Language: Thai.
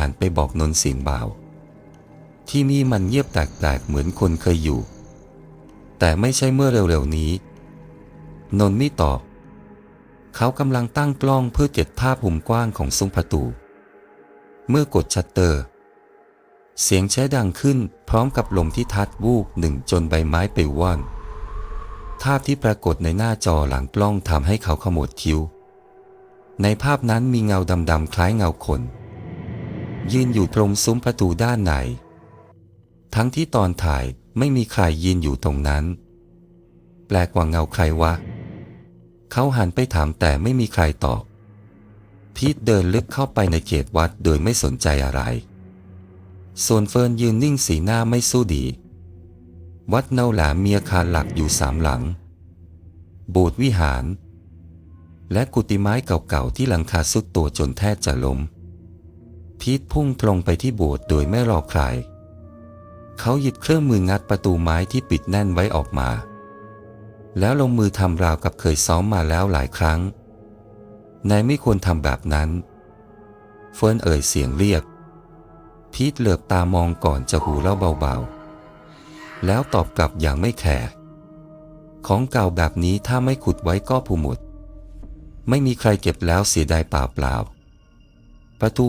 หันไปบอกนนท์เสียงเบาที่นี่มันเงียบแปลกๆเหมือนคนเคยอยู่ แต่ไม่ใช่เมื่อเร็วๆนี้ นนท์ไม่ตอบ เขากำลังตั้งกล้องเพื่อเก็บภาพมุมกว้างของซุ้มประตู เมื่อกดชัตเตอร์ เสียงแช้ดังขึ้นพร้อมกับลมที่ทัดวูบหนึ่งจนใบไม้ไปว่อนภาพที่ปรากฏในหน้าจอหลังกล้องทำให้เขาขมวดคิ้ว ในภาพนั้นมีเงาดำๆคล้ายเงาคน ยืนอยู่ตรงซุ้มประตูด้านในทั้งที่ตอนถ่ายไม่มีใครยืนอยู่ตรงนั้น แปลกกว่าเงาใครวะ เขาหันไปถามแต่ไม่มีใครตอบ พีทเดินลึกเข้าไปในเขตวัดโดยไม่สนใจอะไร ส่วนเฟิร์นยืนนิ่งสีหน้าไม่สู้ดี วัดเนาหลามมีอาคารหลักอยู่สามหลัง โบสถ์วิหาร และกุฏิไม้เก่าๆที่หลังคาสุดตัวจนแทบจะล้ม พีทพุ่งตรงไปที่โบสถ์โดยไม่รอใคร เขาหยิบเครื่องมืองัดประตูไม้ที่ปิดแน่นไว้ออกมา แล้วลงมือทำราวกับเคยซ้อมมาแล้วหลายครั้ง นายไม่ควรทำแบบนั้น เฟิร์นเอ่ยเสียงเรียก พีทเหลือบตามองก่อนจะหูเล่าเบาๆ แล้วตอบกลับอย่างไม่แคร์ของเก่าแบบนี้ถ้าไม่ขุดไว้ก็ผุหมด ไม่มีใครเก็บแล้วเสียดายเปล่าๆประตู